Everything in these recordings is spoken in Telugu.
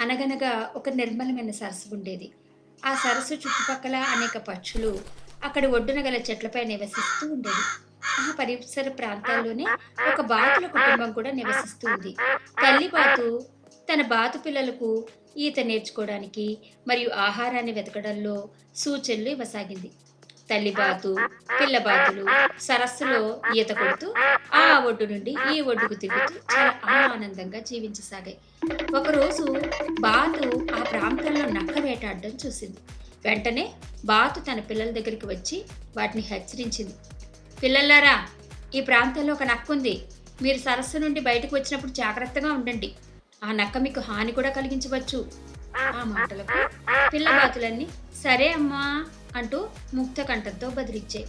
అనగనగా ఒక నిర్మలమైన సరస్సు ఉండేది. ఆ సరస్సు చుట్టుపక్కల అనేక పక్షులు అక్కడ ఒడ్డున గల చెట్లపై నివసిస్తూ ఉండేది ఆ పరిసర ప్రాంతాల్లోనే ఒక బాతుల కుటుంబం కూడా నివసిస్తూ ఉంది. తల్లి బాతు తన బాతు పిల్లలకు ఈత నేర్చుకోవడానికి మరియు ఆహారాన్ని వెతకడంలో సూచనలు ఇవ్వసాగింది. తల్లి బాతు పిల్ల బాతులు సరస్సులో ఈత కొడుతూ ఆ ఒడ్డు నుండి ఈ ఒడ్డుకు తిరుగుతూ చాలా ఆనందంగా జీవించసాగాయి. ఒకరోజు బాతు ఆ ప్రాంతంలో నక్క వేటాడడం చూసింది. వెంటనే బాతు తన పిల్లల దగ్గరికి వచ్చి వాటిని హెచ్చరించింది. పిల్లలారా ఈ ప్రాంతంలో ఒక నక్క ఉంది. మీరు సరస్సు నుండి బయటకు వచ్చినప్పుడు జాగ్రత్తగా ఉండండి. ఆ నక్క మీకు హాని కూడా కలిగించవచ్చు. ఆ మాటలకు పిల్ల బాతులన్నీ సరే అమ్మా అంటూ ముక్త కంఠంతో బదిలిచ్చాయి.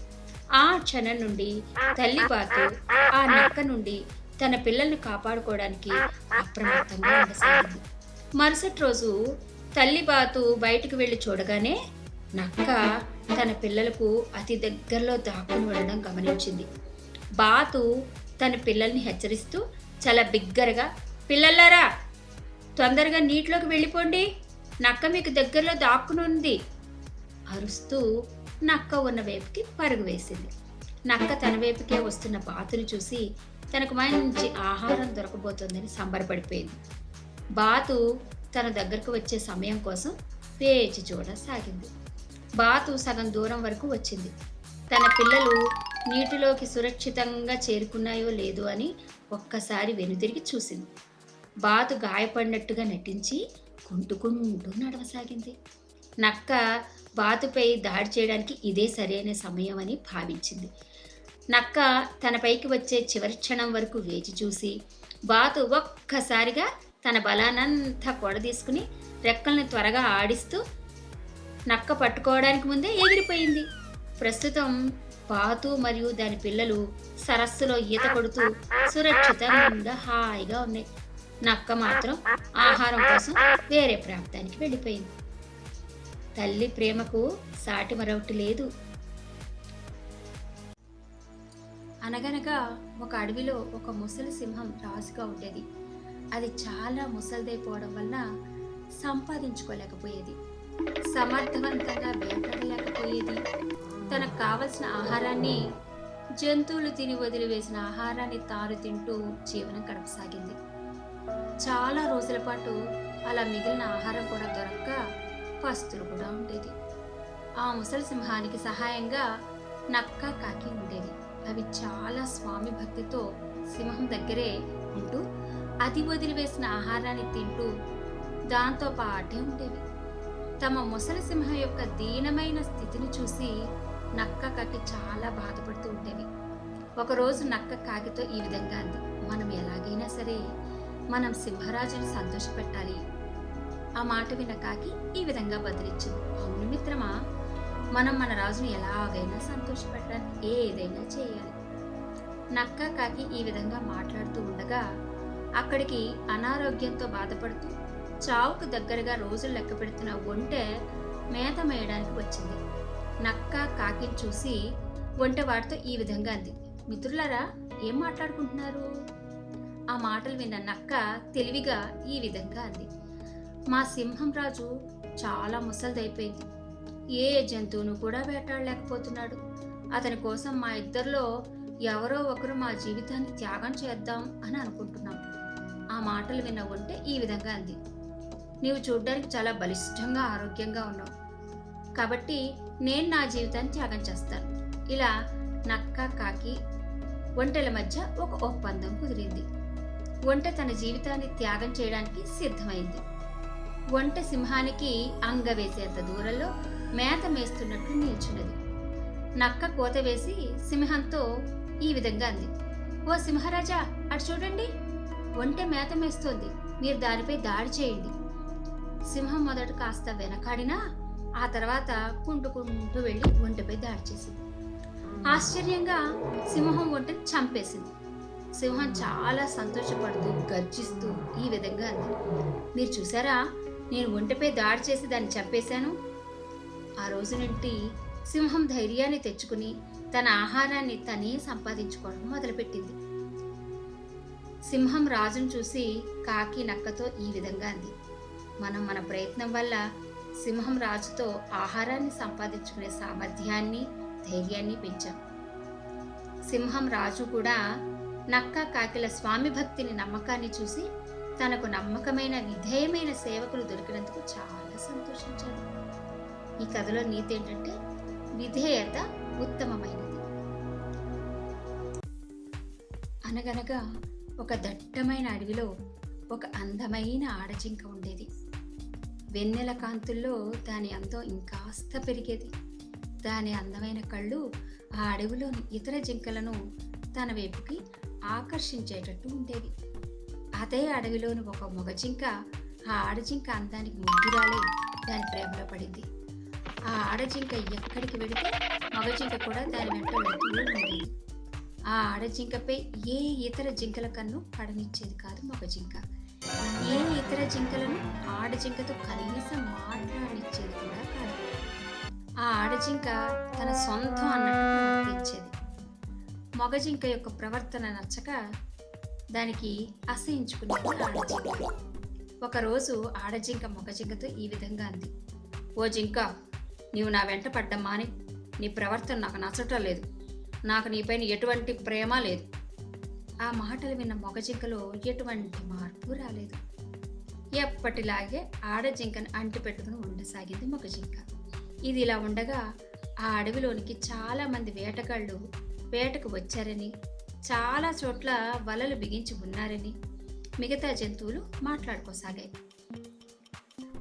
ఆ క్షణం నుండి తల్లి బాతు ఆ నక్క నుండి తన పిల్లల్ని కాపాడుకోవడానికి అప్రమత్తంగా ఉండసాగింది. మరుసటి రోజు తల్లి బాతు బయటకు వెళ్ళి చూడగానే నక్క తన పిల్లలకు అతి దగ్గరలో దాక్కుని ఉండడం గమనించింది. బాతు తన పిల్లల్ని హెచ్చరిస్తూ చాలా బిగ్గరగా పిల్లలారా తొందరగా నీటిలోకి వెళ్ళిపోండి. నక్క మీకు దగ్గరలో దాక్కుని ఉంది. అరుస్తూ నక్క ఉన్న వైపుకి పరుగు వేసింది. నక్క తన వైపుకే వస్తున్న బాతుని చూసి తనకు మంచి ఆహారం దొరకబోతోందని సంబరపడిపోయింది. బాతు తన దగ్గరకు వచ్చే సమయం కోసం వేచి చూడసాగింది బాతు సగం దూరం వరకు వచ్చింది. తన పిల్లలు నీటిలోకి సురక్షితంగా చేరుకున్నాయో లేదో అని ఒక్కసారి వెనుదిరిగి చూసింది. బాతు గాయపడినట్టుగా నటించి కుంటుకుంటూ నడవసాగింది. నక్క బాతుపై దాడి చేయడానికి ఇదే సరైన సమయం అని భావించింది. నక్క తన పైకి వచ్చే చివరి క్షణం వరకు వేచి చూసి బాతు ఒక్కసారిగా తన బలానంతా కొడదీసుకుని రెక్కల్ని త్వరగా ఆడిస్తూ నక్క పట్టుకోవడానికి ముందే ఎగిరిపోయింది. ప్రస్తుతం బాతు మరియు దాని పిల్లలు సరస్సులో ఈత కొడుతూ సురక్షితంగా హాయిగా ఉన్నాయి. నక్క మాత్రం ఆహారం కోసం వేరే ప్రాంతానికి వెళ్ళిపోయింది. తల్లి ప్రేమకు సాటి మరొకటి లేదు. అనగనగా ఒక అడవిలో ఒక ముసలి సింహం రాజుగా ఉండేది. అది చాలా ముసలిదైపోవడం వల్ల సంపాదించుకోలేకపోయేది. సమర్థవంతంగా వేటాడలేకపోయేది. తనకు కావలసిన ఆహారాన్ని జంతువులు తిని వదిలివేసిన ఆహారాన్ని తాను తింటూ జీవనం గడపసాగింది. చాలా రోజుల పాటు అలా మిగిలిన ఆహారం కూడా దొరక్క పస్తులు కూడా ఉండేది. ఆ ముసలి సింహానికి సహాయంగా నక్క కాకి ఉండేది. అవి చాలా స్వామి భక్తితో సింహం దగ్గరే ఉంటూ అది వదిలివేసిన ఆహారాన్ని తింటూ దాంతో పాటే ఉండేవి. తమ ముసలి సింహం యొక్క దీనమైన స్థితిని చూసి నక్క కాకి చాలా బాధపడుతూ ఉండేవి. ఒకరోజు నక్క కాకితో ఈ విధంగా అంది మనం ఎలాగైనా సరే మనం సింహరాజుని సంతోషపెట్టాలి. ఆ మాట విన్న కాకి ఈ విధంగా బదిలిచ్చింది అవును మిత్రమా మనం మన రాజుని ఎలాగైనా సంతోషపెట్టాలి ఏదైనా చేయాలి. నక్క కాకి ఈ విధంగా మాట్లాడుతూ ఉండగా అక్కడికి అనారోగ్యంతో బాధపడుతూ చావుకు దగ్గరగా రోజులు లెక్క పెడుతున్న ఒంటె మేత మేయడానికి వచ్చింది. నక్క కాకిని చూసి ఒంటె వాటితో ఈ విధంగా అంది మిత్రులారా ఏం మాట్లాడుకుంటున్నారు? ఆ మాటలు విన్న నక్క తెలివిగా ఈ విధంగా అంది మా సింహం రాజు చాలా ముసలిదైపోయింది. ఏ జంతువును కూడా వేటాడలేకపోతున్నాడు. అతని కోసం మా ఇద్దరిలో ఎవరో ఒకరు మా జీవితాన్ని త్యాగం చేద్దాం అని అనుకుంటున్నాం. ఆ మాటలు విన్న ఉంటే ఈ విధంగా అంది. నీవు చూడ్డానికి చాలా బలిష్టంగా ఆరోగ్యంగా ఉన్నావు. కాబట్టి నేను నా జీవితాన్ని త్యాగం చేస్తాను. ఇలా నక్క కాకి ఒంటెల మధ్య ఒక ఒప్పందం కుదిరింది. ఒంటె తన జీవితాన్ని త్యాగం చేయడానికి సిద్ధమైంది. వంట సింహానికి అంగ వేసేంత దూరంలో మేత మేస్తున్నట్లు నిల్చున్నది. నక్క కోత వేసి సింహంతో ఈ విధంగా అంది. ఓ సింహరాజా అటు చూడండి. ఒంటె మేత మేస్తోంది. మీరు దానిపై దాడి చేయండి. సింహం మొదట కాస్త వెనకాడినా ఆ తర్వాత కుంటుకుంటూ వెళ్ళి ఒంటెపై దాడి చేసింది. ఆశ్చర్యంగా సింహం ఒంటెని చంపేసింది. సింహం చాలా సంతోషపడుతూ గర్జిస్తూ ఈ విధంగా అంది. మీరు చూసారా? నేను ఒంటిపై దాడి చేసి దాన్ని చంపేశాను. ఆ రోజు నుండి సింహం ధైర్యాన్ని తెచ్చుకుని తన ఆహారాన్ని తనే సంపాదించుకోవడం మొదలుపెట్టింది. సింహం రాజును చూసి కాకి నక్కతో ఈ విధంగా అంది. మనం మన ప్రయత్నం వల్ల సింహం రాజుతో ఆహారాన్ని సంపాదించుకునే సామర్థ్యాన్ని ధైర్యాన్ని పెంచాం. సింహం రాజు కూడా నక్క కాకిల స్వామి భక్తిని నమ్మకాన్ని చూసి తనకు నమ్మకమైన విధేయమైన సేవకులు దొరికినందుకు చాలా సంతోషించాడు ఈ కథలో నీతి ఏంటంటే విధేయత ఉత్తమమైనది. అనగనగా ఒక దట్టమైన అడవిలో ఒక అందమైన ఆడజింక ఉండేది. వెన్నెల కాంతుల్లో దాని అందం ఇంకాస్త పెరిగేది. దాని అందమైన కళ్ళు ఆ అడవిలోని ఇతర జింకలను తన వైపుకి ఆకర్షించేటట్టు ఉండేవి. అదే అడవిలోని ఒక మొగజింక ఆ ఆడజింక అందానికి ముగ్గురాలే దాని ప్రేమలో పడింది. ఆ ఆడజింక ఎక్కడికి వెళితే మగజింక కూడా దాని వెంట వెళుతూ ఉండేది ఆ ఆడజింకపై ఏ ఇతర జింకల కన్ను పడనిచ్చేది కాదు మగజింక ఏ ఇతర జింకలను ఆడజింకతో కనీసం మాట్లాడిచ్చేది కూడా కాదు. ఆ ఆడజింక తన సొంతం అన్నట్టు ప్రవర్తించేది. మగజింక యొక్క ప్రవర్తన నచ్చక దానికి అసహించుకునేది ఆడజింక. ఒకరోజు ఆడజింక మొగజింకతో ఈ విధంగా అంది. ఓ జింక నీవు నా వెంట పడ్డం మాని నీ ప్రవర్తన నాకు నచ్చటం లేదు. నాకు నీపైన ఎటువంటి ప్రేమ లేదు. ఆ మాటలు విన్న మొగజింకలో ఎటువంటి మార్పు రాలేదు. ఎప్పటిలాగే ఆడజింకను అంటి పెట్టుకుని ఉండసాగింది మొగజింక ఇది ఇలా ఉండగా ఆ అడవిలోనికి చాలామంది వేటగాళ్ళు వేటకు వచ్చారని చాలా చోట్ల వలలు బిగించి ఉన్నారని మిగతా జంతువులు మాట్లాడుకోసాగాయి.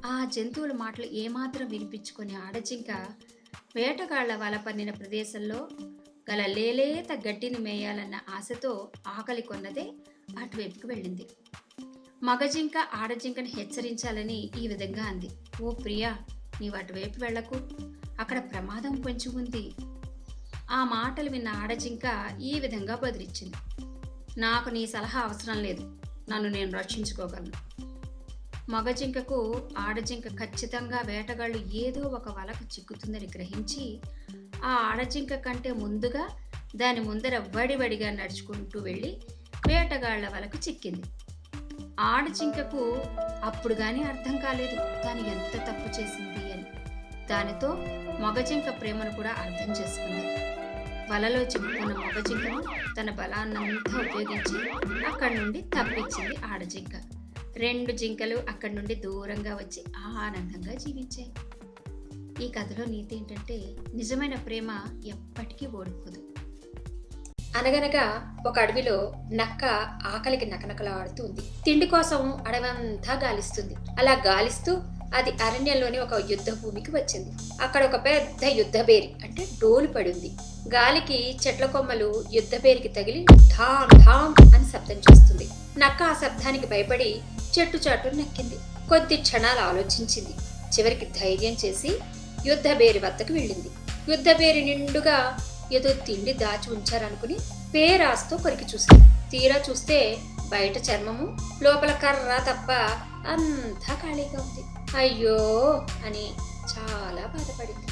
ఆ జంతువుల మాటలు ఏమాత్రం వినిపించుకొని ఆడజింక వేటగాళ్ళ వల పన్నిన ప్రదేశంలో గల లేలేత గడ్డిని మేయాలన్న ఆశతో ఆకలి కొన్నదే అటువైపుకు వెళ్ళింది. మగజింక ఆడజింకను హెచ్చరించాలని ఈ విధంగా అంది. ఓ ప్రియా నీవు అటువైపు వెళ్ళకు అక్కడ ప్రమాదం పొంచి ఉంది. ఆ మాటలు విన్న ఆడజింక ఈ విధంగా బదిలిచ్చింది నాకు నీ సలహా అవసరం లేదు. నన్ను నేను రక్షించుకోగలను. మగజింకకు ఆడజింక ఖచ్చితంగా వేటగాళ్ళు ఏదో ఒక వలకు చిక్కుతుందని గ్రహించి ఆ ఆడజింక కంటే ముందుగా దాని ముందర వడివడిగా నడుచుకుంటూ వెళ్ళి వేటగాళ్ళ వలకు చిక్కింది. ఆడజింకకు అప్పుడు కానీ అర్థం కాలేదు తాను ఎంత తప్పు చేసింది అని. దానితో మగజింక ప్రేమను కూడా అర్థం చేసుకుంది. వలలో చిక్కుకున్న మగజింకను తన బలాన్నంతా ఉపయోగించి అక్కడి నుండి తప్పించింది ఆడజింక రెండు జింకలు అక్కడి నుండి దూరంగా వచ్చి ఆనందంగా జీవించాయి. ఈ కథలో నీతి ఏంటంటే నిజమైన ప్రేమ ఎప్పటికీ ఓడిపోదు. అనగనగా ఒక అడవిలో నక్క ఆకలికి నకనకలాడుతూ ఉంది. తిండి కోసం అడవంతా గాలిస్తుంది. అలా గాలిస్తూ అది అరణ్యంలోని ఒక యుద్ధ భూమికి వచ్చింది. అక్కడ ఒక పెద్ద యుద్ధ బేరి అంటే డోలు పడింది. గాలికి చెట్ల కొమ్మలు యుద్ధబేరికి తగిలి ఠాం ఠాం అని శబ్దం చేస్తుంది. నక్క ఆ శబ్దానికి భయపడి చెట్టు చాటు నక్కింది. కొద్ది క్షణాలు ఆలోచించింది. చివరికి ధైర్యం చేసి యుద్ధ బేరి వద్దకు వెళ్ళింది. యుద్ధ బేరి నిండుగా ఏదో తిండి దాచి ఉంచారనుకుని పేరాస్తో కొరికి చూసింది. తీరా చూస్తే బయట చర్మము లోపల కర్ర తప్ప అంతా ఖాళీగా ఉంది. అయ్యో అని చాలా బాధపడింది.